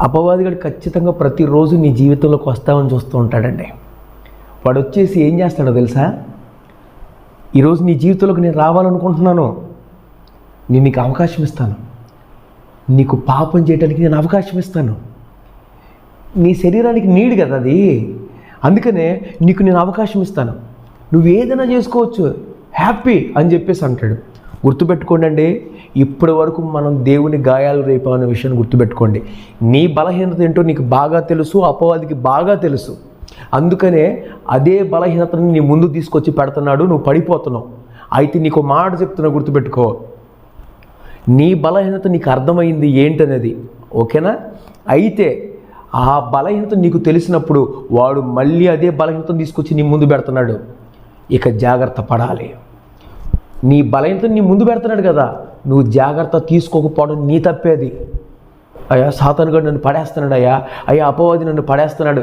అపవాదిగాడు ఖచ్చితంగా ప్రతిరోజు నీ జీవితంలోకి వస్తామని చూస్తూ ఉంటాడండి. వాడు వచ్చేసి ఏం చేస్తాడో తెలుసా? ఈరోజు నీ జీవితంలోకి నేను రావాలనుకుంటున్నాను. నేను నీకు అవకాశం ఇస్తాను. నీకు పాపం చేయడానికి నేను అవకాశం ఇస్తాను. నీ శరీరానికి నీడు కదా అది. అందుకనే నీకు నేను అవకాశం ఇస్తాను. నువ్వు ఏదైనా చేసుకోవచ్చు. హ్యాపీ అని చెప్పేసి అంటాడు. గుర్తుపెట్టుకోండి ఇప్పటి వరకు మనం దేవుని గాయాలు రేపాం అనే విషయాన్ని గుర్తుపెట్టుకోండి. నీ బలహీనత ఏంటో నీకు బాగా తెలుసు అపవాదికి బాగా తెలుసు. అందుకనే అదే బలహీనతని నీ ముందు తీసుకొచ్చి పెడుతున్నాడు నువ్వు పడిపోతున్నావు. అయితే నీకు మాట చెప్తున్నా గుర్తుపెట్టుకో. నీ బలహీనత నీకు అర్థమైంది ఏంటనేది ఓకేనా? అయితే ఆ బలహీనత నీకు తెలిసినప్పుడు వాడు మళ్ళీ అదే బలహీనతను తీసుకొచ్చి నీ ముందు పెడుతున్నాడు. ఇక జాగ్రత్త పడాలి. నీ బలహీనతను నీ ముందు పెడుతున్నాడు కదా. నువ్వు జాగ్రత్త తీసుకోకపోవడం నీ తప్పేది అయ్యా సాతానుగాడు నన్ను పడేస్తున్నాడు అయ్యా. అయ్యా అపవాది నన్ను పడేస్తున్నాడు.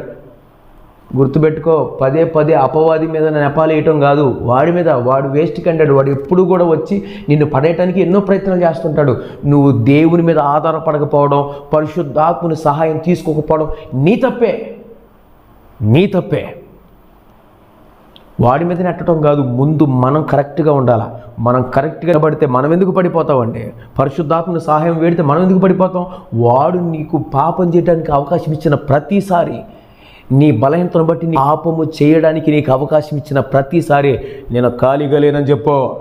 గుర్తుపెట్టుకో పదే పదే అపవాది మీద నెపాలేయటం కాదు. వాడి మీద వాడు వేస్ట్ కంటాడు వాడు ఎప్పుడు కూడా వచ్చి నిన్ను పడేయటానికి ఎన్నో ప్రయత్నాలు చేస్తుంటాడు. నువ్వు దేవుని మీద ఆధారపడకపోవడం పరిశుద్ధాత్ముని సహాయం తీసుకోకపోవడం నీ తప్పే. నీ తప్పే. వాడి మీద నెట్టడం కాదు ముందు మనం కరెక్ట్గా ఉండాలా? మనం కరెక్ట్గా పడితే మనం ఎందుకు పడిపోతామండి పరిశుద్ధాత్మని సహాయం వేడితే మనం ఎందుకు పడిపోతాం? వాడు నీకు పాపం చేయడానికి అవకాశం ఇచ్చిన ప్రతిసారి నీ బలహీనతను బట్టి నీ పాపము చేయడానికి నీకు అవకాశం ఇచ్చిన ప్రతిసారి నేను ఖాళీగా లేనని చెప్పు.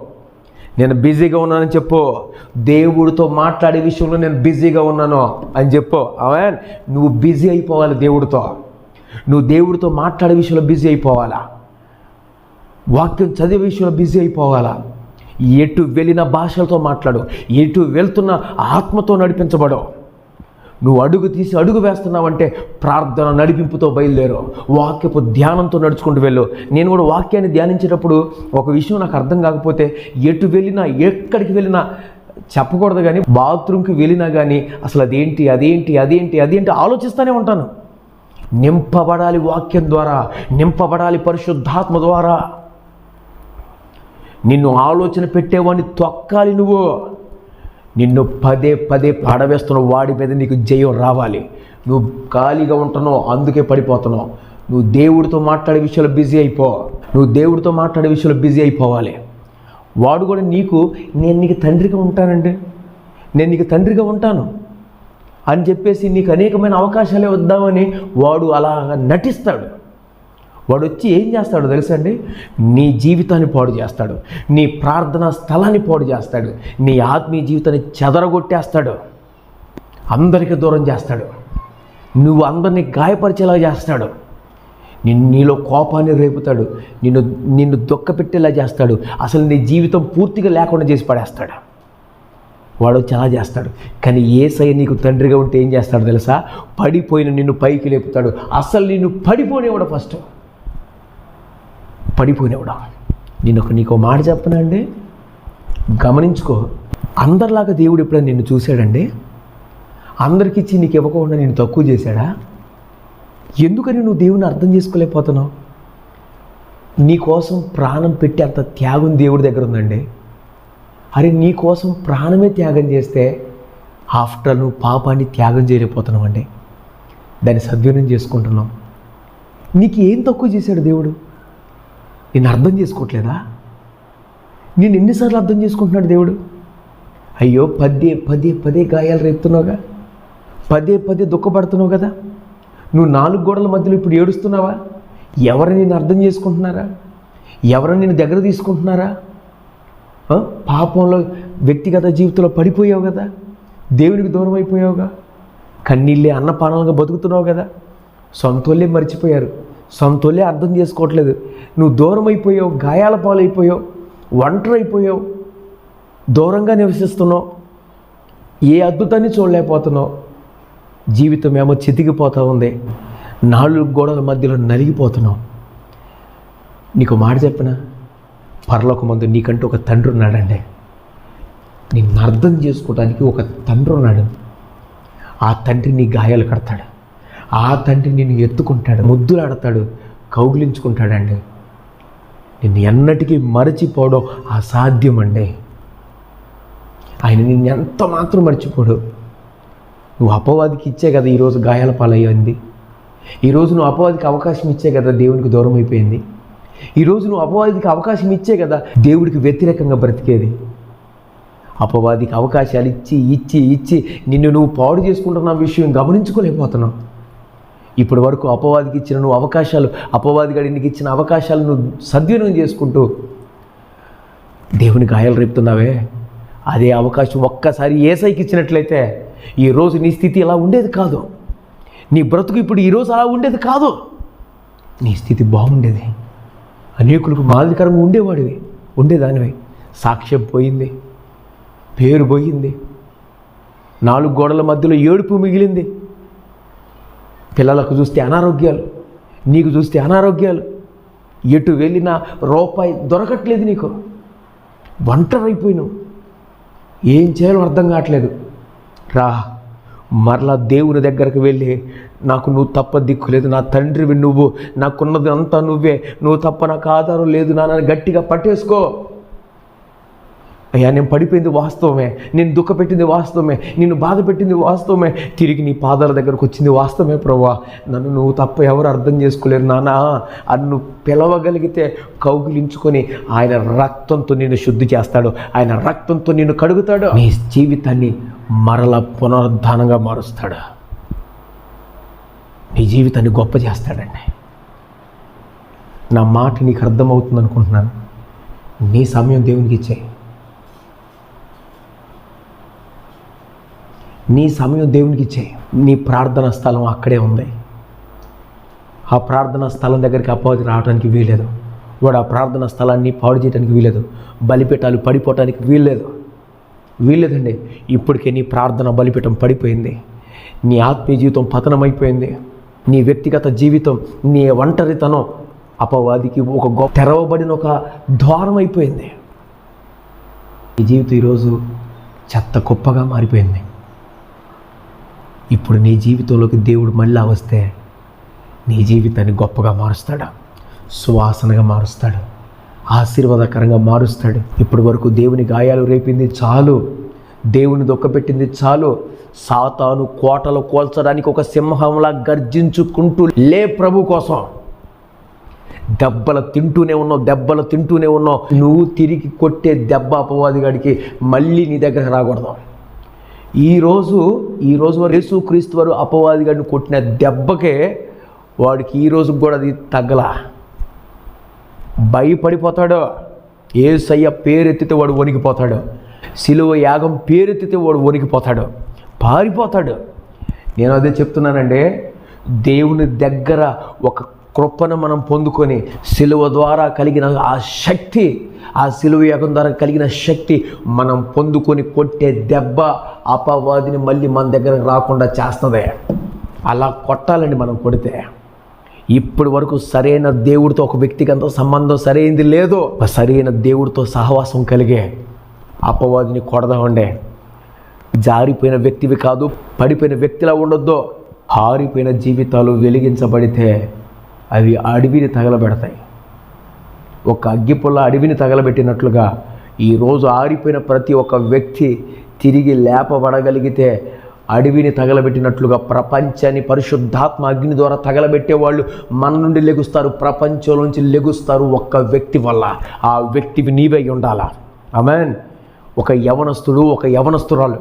నేను బిజీగా ఉన్నానని చెప్పు. దేవుడితో మాట్లాడే విషయంలో నేను బిజీగా ఉన్నాను అని చెప్పు. అవే నువ్వు బిజీ అయిపోవాలి దేవుడితో. నువ్వు దేవుడితో మాట్లాడే విషయంలో బిజీ అయిపోవాలా? వాక్యం చదివే విషయంలో బిజీ అయిపోవాలా? ఎటు వెళ్ళిన భాషలతో మాట్లాడు ఎటు వెళ్తున్న ఆత్మతో నడిపించబడు. నువ్వు అడుగు తీసి అడుగు వేస్తున్నావంటే ప్రార్థన నడిపింపుతో బయలుదేరు వాక్యపు ధ్యానంతో నడుచుకుంటూ వెళ్ళు. నేను కూడా వాక్యాన్ని ధ్యానించేటప్పుడు ఒక విషయం నాకు అర్థం కాకపోతే ఎటు వెళ్ళినా ఎక్కడికి వెళ్ళినా చెప్పకూడదు కానీ బాత్రూమ్కి వెళ్ళినా కానీ అసలు అదేంటి అదేంటి అదేంటి అదేంటి ఆలోచిస్తూనే ఉంటాను. నింపబడాలి వాక్యం ద్వారా నింపబడాలి పరిశుద్ధాత్మ ద్వారా. నిన్ను ఆలోచన పెట్టేవాడిని తొక్కాలి నువ్వు. నిన్ను పదే పదే పడవేస్తున్న వాడి మీద నీకు జయం రావాలి. నువ్వు ఖాళీగా ఉంటున్నావు అందుకే పడిపోతున్నావు. నువ్వు దేవుడితో మాట్లాడే విషయంలో బిజీ అయిపో. నువ్వు దేవుడితో మాట్లాడే విషయంలో బిజీ అయిపోవాలి. వాడు కూడా నీకు నేను నీకు తండ్రిగా ఉంటానండి. నేను నీకు తండ్రిగా ఉంటాను అని చెప్పేసి నీకు అనేకమైన అవకాశాలే వద్దామని వాడు అలా నటిస్తాడు. వాడు వచ్చి ఏం చేస్తాడో తెలుసండి? నీ జీవితాన్ని పాడు చేస్తాడు. నీ ప్రార్థనా స్థలాన్ని పాడు చేస్తాడు. నీ ఆత్మీయ జీవితాన్ని చెదరగొట్టేస్తాడు. అందరికీ దూరం చేస్తాడు. నువ్వు అందరినీ గాయపరిచేలా చేస్తాడు. నిన్ను నీలో కోపాన్ని రేపుతాడు. నిన్ను నిన్ను దుఃఖపెట్టేలా చేస్తాడు. అసలు నీ జీవితం పూర్తిగా లేకుండా చేసి పడేస్తాడు. వాడు చాలా చేస్తాడు. కానీ ఏసై నీకు తండ్రిగా ఉంటే ఏం చేస్తాడు తెలుసా? పడిపోయిన నిన్ను పైకి లేపుతాడు. అసలు నిన్ను పడిపోనివాడు ఫస్ట్. పడిపోయినవాడా. నేను ఒక నీకు మాట చెప్పనండి? గమనించుకో అందరిలాగా దేవుడు ఎప్పుడైనా నిన్ను చూశాడండి? అందరికి ఇచ్చి నీకు ఇవ్వకుండా నేను తక్కువ చేశాడా? ఎందుకని నువ్వు దేవుని అర్థం చేసుకోలేకపోతున్నావు? నీ కోసం ప్రాణం పెట్టి అంత త్యాగం దేవుడి దగ్గర ఉందండి. అరే నీ కోసం ప్రాణమే త్యాగం చేస్తే ఆఫ్టర్ నువ్వు పాపాన్ని త్యాగం చేయలేకపోతున్నావు అండి దాన్ని సద్వినియోగం చేసుకుంటున్నాం. నీకు ఏం తక్కువ చేశాడు దేవుడు? నేను అర్థం చేసుకోవట్లేదా? నేను ఎన్నిసార్లు అర్థం చేసుకుంటున్నాడు దేవుడు? అయ్యో పదే పదే పదే గాయాలు రేపుతున్నావుగా. పదే పదే దుఃఖపడుతున్నావు కదా. నువ్వు నాలుగు గోడల మధ్యలో ఇప్పుడు ఏడుస్తున్నావా? ఎవరు నేను అర్థం చేసుకుంటున్నారా? ఎవరు నేను దగ్గర తీసుకుంటున్నారా? పాపంలో వ్యక్తిగత జీవితంలో పడిపోయావు కదా. దేవునికి దూరం అయిపోయావుగా. కన్నీళ్ళే అన్నపానాలుగా బతుకుతున్నావు కదా. సొంతోళ్ళే మర్చిపోయారు. సొంతొల్లే అర్థం చేసుకోవట్లేదు. నువ్వు దూరం అయిపోయావు గాయాల పాలైపోయావు ఒంటరి అయిపోయావు దూరంగా నివసిస్తున్నావు ఏ అద్భుతాన్ని చూడలేకపోతున్నావు. జీవితం ఏమో చితికిపోతూ ఉంది. నాలుగు గోడల మధ్యలో నలిగిపోతున్నావు. నీకు మాట చెప్పిన? పర్లోక మందు నీకంటూ ఒక తండ్రి ఉన్నాడండి. నిన్ను అర్థం చేసుకోవడానికి ఒక తండ్రి ఉన్నాడు. ఆ తండ్రి నీ గాయాలు కడతాడు. ఆ తండ్రి నిన్ను ఎత్తుకుంటాడు ముద్దులాడతాడు కౌగిలించుకుంటాడండి. నిన్ను ఎన్నటికీ మరచిపోవడం అసాధ్యం అండి ఆయన నిన్ను ఎంత మాత్రం మర్చిపోడు. నువ్వు అపవాదికి ఇచ్చే కదా ఈరోజు గాయాల పాలయ్యింది ఈరోజు నువ్వు అపవాదికి అవకాశం ఇచ్చే కదా దేవునికి దూరం అయిపోయింది. ఈరోజు నువ్వు అపవాదికి అవకాశం ఇచ్చే కదా దేవుడికి వ్యతిరేకంగా బ్రతికేది. అపవాదికి అవకాశాలు ఇచ్చి ఇచ్చి ఇచ్చి నిన్ను నువ్వు పాడు చేసుకుంటున్న విషయం గమనించుకోలేకపోతున్నావు. ఇప్పటి వరకు అపవాదికి ఇచ్చిన నువ్వు అవకాశాలు అపవాది గడికి ఇచ్చిన అవకాశాలు నువ్వు సద్వినియోగం చేసుకుంటూ దేవుని గాయాలు రేపుతున్నావే? అదే అవకాశం ఒక్కసారి ఏసైకి ఇచ్చినట్లయితే ఈరోజు నీ స్థితి ఇలా ఉండేది కాదు. నీ బ్రతుకు ఇప్పుడు ఈరోజు అలా ఉండేది కాదు. నీ స్థితి బాగుండేది. అనేకులకు మాదిరికరంగా ఉండేవాడివి ఉండేదానివి. సాక్ష్యం పోయింది పేరు పోయింది. నాలుగు గోడల మధ్యలో ఏడుపు మిగిలింది. పిల్లలకు చూస్తే అనారోగ్యాలు నీకు చూస్తే అనారోగ్యాలు. ఎటు వెళ్ళినా రూపాయి దొరకట్లేదు నీకు. ఒంటరైపోయినావు. ఏం చేయాలో అర్థం కావట్లేదు. రా మరలా దేవుని దగ్గరకు వెళ్ళి నాకు నువ్వు తప్ప దిక్కు లేదు. నా తండ్రివి నువ్వు నాకున్నది అంతా నువ్వే. నువ్వు తప్ప నాకు ఆధారం లేదు నాన్న గట్టిగా పట్టేసుకో. అయ్యా నేను పడిపోయింది వాస్తవమే. నేను దుఃఖపెట్టింది వాస్తవమే. నిన్ను బాధ పెట్టింది వాస్తవమే. తిరిగి నీ పాదాల దగ్గరకు వచ్చింది వాస్తవమే ప్రభా నన్ను నువ్వు తప్ప ఎవరు అర్థం చేసుకోలేరు నాన్న అన్ను పిలవగలిగితే కౌగిలించుకొని ఆయన రక్తంతో నిన్ను శుద్ధి చేస్తాడు. ఆయన రక్తంతో నిన్ను కడుగుతాడు. నీ జీవితాన్ని మరల పునరుద్ధానంగా మారుస్తాడు. నీ జీవితాన్ని గొప్ప చేస్తాడండి. నా మాట నీకు అర్థమవుతుంది అనుకుంటున్నాను నీ సమయం దేవునికి ఇచ్చేయి. నీ సమయం దేవునికి ఇచ్చేయి. నీ ప్రార్థన స్థలం అక్కడే ఉంది. ఆ ప్రార్థనా స్థలం దగ్గరికి అపవాది రావడానికి వీలేదు వాడు ఆ ప్రార్థనా స్థలాన్ని పాడు చేయడానికి వీలేదు బలిపీఠాలు పడిపోవటానికి వీల్లేదు. వీల్లేదండి. ఇప్పటికే నీ ప్రార్థన బలిపీఠం పడిపోయింది. నీ ఆత్మీయ జీవితం పతనమైపోయింది. నీ వ్యక్తిగత జీవితం నీ ఒంటరితనం అపవాదికి ఒక గొప్ప తెరవబడిన ఒక ద్వారం అయిపోయింది నీ జీవితం ఈరోజు చెత్త కుప్పగా మారిపోయింది. ఇప్పుడు నీ జీవితంలోకి దేవుడు మళ్ళీ వస్తే నీ జీవితాన్ని గొప్పగా మారుస్తాడు? సువాసనగా మారుస్తాడు? ఆశీర్వాదకరంగా మారుస్తాడు? ఇప్పటి వరకు దేవుని గాయాలు రేపింది చాలు. దేవుని దుఃఖపెట్టింది చాలు. సాతాను కోటలు కోల్చడానికి ఒక సింహంలా గర్జించుకుంటూ లే ప్రభు కోసం. దెబ్బలు తింటూనే ఉన్నావు దెబ్బలు తింటూనే ఉన్నావు. నువ్వు తిరిగి కొట్టే దెబ్బ అపవాదిగాడికి మళ్ళీ నీ దగ్గర రాకూడదు. ఈరోజు ఈరోజు వారు యేసు క్రీస్తు వారు అపవాది గారిని కొట్టిన దెబ్బకే వాడికి ఈ కూడా అది తగ్గల. భయపడిపోతాడు. ఏసయ్య పేరెత్తితే వాడు వణికిపోతాడు. సిలువ యాగం పేరెత్తితే వాడు వణికిపోతాడు. పారిపోతాడు. నేను అదే చెప్తున్నానండి. దేవుని దగ్గర ఒక కృపను మనం పొందుకొని సిలువ ద్వారా కలిగిన ఆ శక్తి ఆ సిలువ యాగం ద్వారా కలిగిన శక్తి మనం పొందుకొని కొట్టే దెబ్బ అపవాదిని మళ్ళీ మన దగ్గరకు రాకుండా చేస్తుంది. అలా కొట్టాలండి మనం కొడితే. ఇప్పటి వరకు సరైన దేవుడితో ఒక వ్యక్తికి అంత సంబంధం సరైనది లేదు సరైన దేవుడితో సహవాసం కలిగే అపవాదిని కొడదామండే. జారిపోయిన వ్యక్తివి కాదు పడిపోయిన వ్యక్తిలా ఉండొద్దు. హారిపోయిన జీవితాలు వెలిగించబడితే అవి అడవిని తగలబెడతాయి. ఒక అగ్గిపుల్ల అడవిని తగలబెట్టినట్లుగా ఈరోజు ఆరిపోయిన ప్రతి ఒక్క వ్యక్తి తిరిగి లేపబడగలిగితే అడవిని తగలబెట్టినట్లుగా ప్రపంచాన్ని పరిశుద్ధాత్మ అగ్ని ద్వారా తగలబెట్టే వాళ్ళు మన నుండి లెగుస్తారు ప్రపంచంలోంచి లెగుస్తారు ఒక్క వ్యక్తి వల్ల. ఆ వ్యక్తివి నీవై ఉండాలా? అమెన్ ఒక యవనస్తుడు ఒక యవనస్తురాలు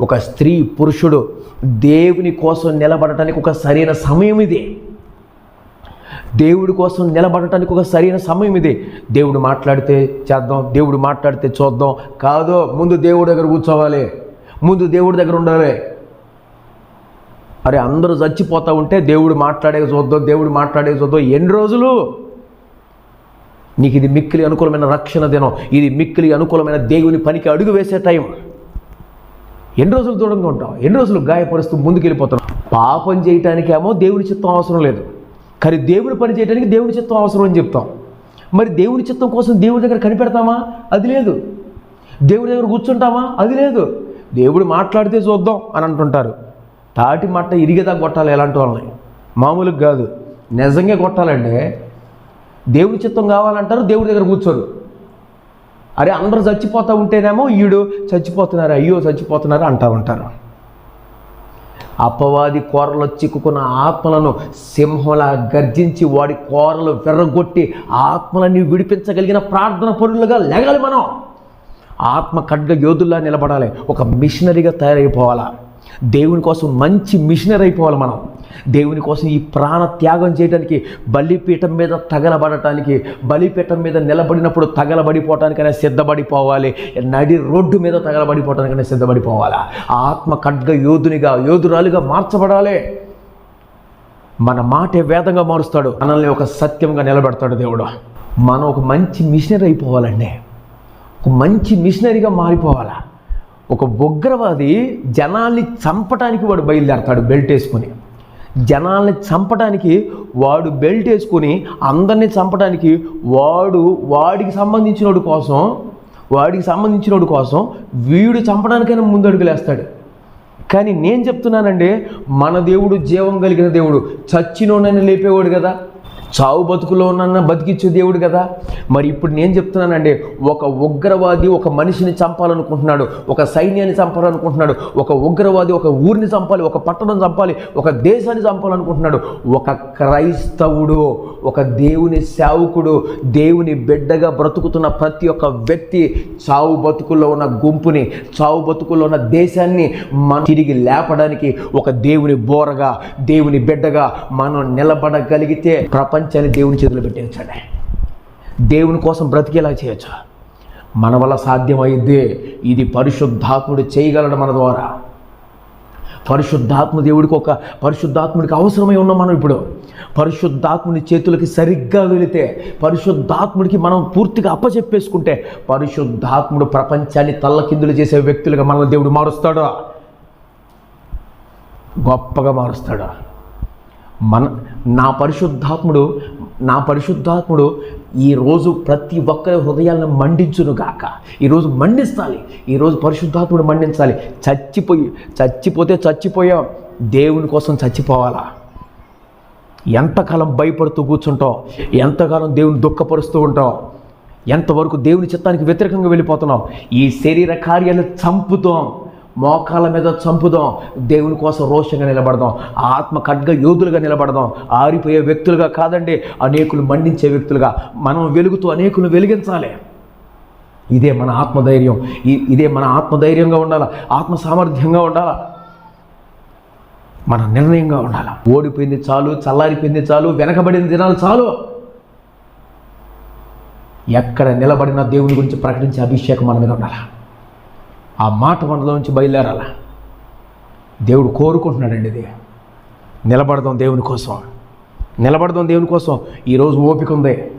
ఒక స్త్రీ పురుషుడు దేవుని కోసం నిలబడటానికి ఒక సరైన సమయం ఇది. దేవుడి కోసం నిలబడటానికి ఒక సరైన సమయం ఇది. దేవుడు మాట్లాడితే చేద్దాం దేవుడు మాట్లాడితే చూద్దాం. కాదు ముందు దేవుడి దగ్గర కూర్చోవాలి ముందు దేవుడి దగ్గర ఉండాలి. అరే అందరూ చచ్చిపోతూ ఉంటే దేవుడు మాట్లాడే చూద్దాం దేవుడు మాట్లాడే చూద్దాం. ఎన్ని రోజులు? నీకు ఇది మిక్కిలి అనుకూలమైన రక్షణ దినం. ఇది మిక్కిలి అనుకూలమైన దేవుని పనికి అడుగు వేసే టైం. ఎన్ని రోజులు దూరంగా ఉంటావు? ఎన్ని రోజులు గాయపరుస్తూ ముందుకెళ్ళిపోతాం పాపం చేయటానికేమో దేవుని చిత్తం అవసరం లేదు. కానీ దేవుని పని చేయడానికి దేవుని చిత్తం అవసరం అని చెప్తాం. మరి దేవుని చిత్తం కోసం దేవుడి దగ్గర కనిపెడతామా? అది లేదు. దేవుడి దగ్గర కూర్చుంటామా? అది లేదు. దేవుడు మాట్లాడితే చూద్దాం అని అంటుంటారు. తాటి మట్ట ఇరిగేదా కొట్టాలి ఎలాంటి వాళ్ళని? మామూలుగా కాదు. నిజంగా కొట్టాలంటే దేవుడి చిత్తం కావాలంటారు దేవుడి దగ్గర కూర్చోరు. అరే అందరూ చచ్చిపోతూ ఉంటేనేమో ఈడు చచ్చిపోతున్నారు అయ్యో చచ్చిపోతున్నారు అంటూ ఉంటారు. అపవాది కోరలో చిక్కుకున్న ఆత్మలను సింహంలా గర్జించి వాడి కోరలు వెర్రగొట్టి ఆత్మలని విడిపించగలిగిన ప్రార్థన పరులుగా లెగాలి మనం. ఆత్మ ఖడ్గ యోధుల్లా నిలబడాలి. ఒక మిషనరీగా తయారైపోవాలా. దేవుని కోసం మంచి మిషనరీ అయిపోవాలి మనం. దేవుని కోసం ఈ ప్రాణ త్యాగం చేయడానికి బలిపీఠం మీద తగలబడటానికి బలిపీఠం మీద నిలబడినప్పుడు తగలబడిపోవటానికైనా సిద్ధపడిపోవాలి. నడి రోడ్డు మీద తగలబడిపోవటానికైనా సిద్ధపడిపోవాలా? ఆత్మ ఖడ్గ యోధునిగా యోధురాలుగా మార్చబడాలి. మన మాటే వేదంగా మారుస్తాడు. మనల్ని ఒక సత్యంగా నిలబెడతాడు దేవుడు. మనం ఒక మంచి మిషనరీ అయిపోవాలండి. ఒక మంచి మిషనరీగా మారిపోవాలా? ఒక ఉగ్రవాది జనాల్ని చంపటానికి వాడు బయలుదేరతాడు బెల్ట్ వేసుకొని. జనాల్ని చంపడానికి వాడు బెల్ట్ వేసుకొని అందరినీ చంపడానికి వాడు వాడికి సంబంధించినోడు కోసం వాడికి సంబంధించినోడు కోసం వీడు చంపడానికైనా ముందడుగులేస్తాడు. కానీ నేను చెప్తున్నానండి మన దేవుడు జీవం కలిగిన దేవుడు చచ్చినోనని లేపేవాడు కదా. చావు బతుకులో ఉన్న బతికిచ్చే దేవుడు కదా? మరి ఇప్పుడు నేను చెప్తున్నానండి ఒక ఉగ్రవాది ఒక మనిషిని చంపాలనుకుంటున్నాడు ఒక సైన్యాన్ని చంపాలనుకుంటున్నాడు ఒక ఉగ్రవాది ఒక ఊరిని చంపాలి ఒక పట్టణం చంపాలి ఒక దేశాన్ని చంపాలనుకుంటున్నాడు. ఒక క్రైస్తవుడు ఒక దేవుని సేవకుడు దేవుని బిడ్డగా బ్రతుకుతున్న ప్రతి ఒక్క వ్యక్తి చావు బతుకుల్లో ఉన్న గుంపుని చావు బతుకుల్లో ఉన్న దేశాన్ని మనం తిరిగి లేపడానికి ఒక దేవుని బోరగా దేవుని బిడ్డగా మనం నిలబడగలిగితే ప్రపంచ ప్రపంచాన్ని దేవుని చేతిలో పెట్టేయచ్చండి దేవుని కోసం బ్రతికేలా చేయొచ్చు. మన వల్ల సాధ్యమైంది ఇది పరిశుద్ధాత్ముడు చేయగలడు మన ద్వారా. పరిశుద్ధాత్మ దేవుడికి ఒక పరిశుద్ధాత్ముడికి అవసరమై ఉన్నాం మనం ఇప్పుడు. పరిశుద్ధాత్ముని చేతులకి సరిగ్గా వెళితే పరిశుద్ధాత్ముడికి మనం పూర్తిగా అప్పచెప్పేసుకుంటే పరిశుద్ధాత్ముడు ప్రపంచాన్ని తల్లకిందులు చేసే వ్యక్తులుగా మన దేవుడు మారుస్తాడా? గొప్పగా మారుస్తాడా? మన నా పరిశుద్ధాత్ముడు నా పరిశుద్ధాత్ముడు ఈరోజు ప్రతి ఒక్కరి హృదయాలను మండించును గాక. ఈరోజు మండిస్తాలి. ఈరోజు పరిశుద్ధాత్ముడు మండించాలి. చచ్చిపోయి చచ్చిపోతే చచ్చిపోయాం. దేవుని కోసం చచ్చిపోవాలా? ఎంతకాలం భయపడుతూ కూర్చుంటాం? ఎంతకాలం దేవుని దుఃఖపరుస్తూ ఉంటాం? ఎంతవరకు దేవుని చిత్తానికి వ్యతిరేకంగా వెళ్ళిపోతున్నాం? ఈ శరీర కార్యాలు చంపుతాం. మోకాల మీద చంపుదాం. దేవుని కోసం రోషంగా నిలబడదాం. ఆత్మ ఖడ్గ యోధులుగా నిలబడదాం. ఆరిపోయే వ్యక్తులుగా కాదండి అనేకులు మండించే వ్యక్తులుగా. మనం వెలుగుతూ అనేకులు వెలిగించాలి. ఇదే మన ఆత్మధైర్యం. ఇ- ఇదే మన ఆత్మధైర్యంగా ఉండాలి? ఆత్మ సామర్థ్యంగా ఉండాలి? మన నిర్ణయంగా ఉండాలి? ఓడిపోయింది చాలు చల్లారిపోయింది చాలు వెనకబడిన దినాలు చాలు. ఎక్కడ నిలబడిన దేవుని గురించి ప్రకటించే అభిషేకం మన మీద ఉండాలి? ఆ మాట మనలోంచి నుంచి బయలుదేరాల? దేవుడు కోరుకుంటున్నాడండి ఇది. నిలబడదాం దేవుని కోసం. నిలబడదాం దేవుని కోసం. ఈరోజు ఓపిక ఉంది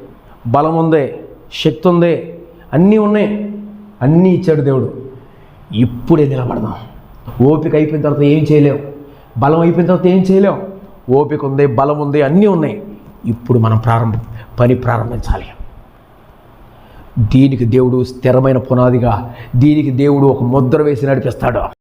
బలం ఉంది శక్తి ఉంది అన్నీ ఉన్నాయి. అన్నీ ఇచ్చాడు దేవుడు. ఇప్పుడే నిలబడదాం. ఓపిక అయిపోయిన తర్వాత ఏం చేయలేం. బలం అయిపోయిన తర్వాత ఏం చేయలేం. ఓపిక ఉంది బలం ఉంది అన్నీ ఉన్నాయి. ఇప్పుడు మనం ప్రారంభ పని ప్రారంభించాలి. దీనికి దేవుడు స్థిరమైన పునాదిగా దీనికి దేవుడు ఒక ముద్ర వేసి నడిపిస్తాడు.